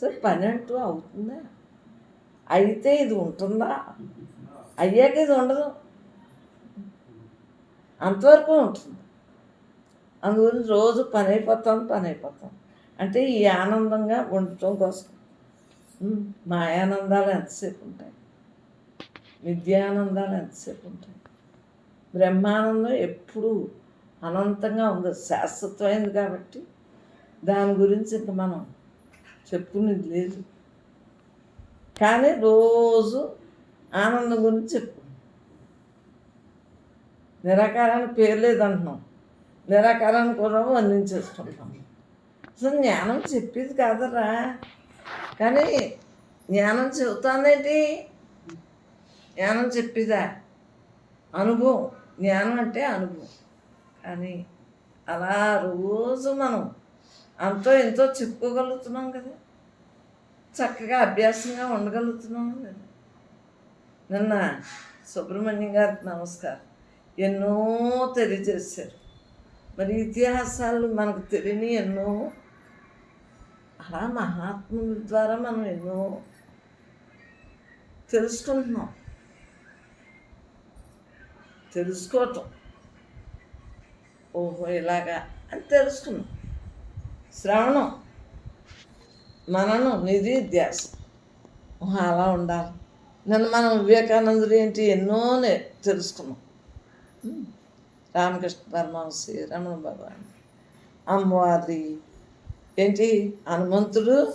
సరే పని అంటూ అవుతుందా? అయితే ఇది ఉంటుందా? అయ్యాక ఇది ఉండదు. అంతవరకు ఉంటుంది. అందుగురించి రోజు పని అయిపోతాం పని అయిపోతాం. అంటే ఈ ఆనందంగా ఉండటం కోసం. మాయానందాలు ఎంతసేపు ఉంటాయి? విద్యానందాలు ఎంతసేపు ఉంటాయి? బ్రహ్మానందం ఎప్పుడూ అనంతంగా ఉంది శాశ్వతమైంది కాబట్టి దాని గురించి ఇంక మనం చెప్పుకునేది లేదు. కానీ రోజు ఆనందం గురించి చెప్పు. నిరాకారానికి పేరు లేదంటున్నాం. నిరాకారాన్ని కూడా వర్ణించేసుకుంటాం అసలు జ్ఞానం చెప్పేది కాదరా. కానీ జ్ఞానం చెబుతానేంటి జ్ఞానం చెప్పేదా? అనుభవం. జ్ఞానం అంటే అనుభవం. కానీ అలా రోజు మనం అంతో ఎంతో చెప్పుకోగలుగుతున్నాం కదా. చక్కగా అభ్యాసంగా ఉండగలుగుతున్నాం కదా. నిన్న సుబ్రహ్మణ్యం గారికి నమస్కారం. ఎన్నో తెలియజేశారు. మరి ఇతిహాసాలు మనకు తెలియని ఎన్నో అలా మహాత్ముల ద్వారా మనం ఎన్నో తెలుసుకుంటున్నాం. తెలుసుకోవటం. ఓహో ఇలాగా అని తెలుసుకున్నాం. శ్రవణం మననం నిధి ధ్యాస అలా ఉండాలి. నన్ను మనం వివేకానందుడు ఏంటి ఎన్నో తెలుసుకున్నాం. రామకృష్ణ పరమహంసి రమణ భగవాన్ అమ్మవారి ఏంటి హనుమంతుడు?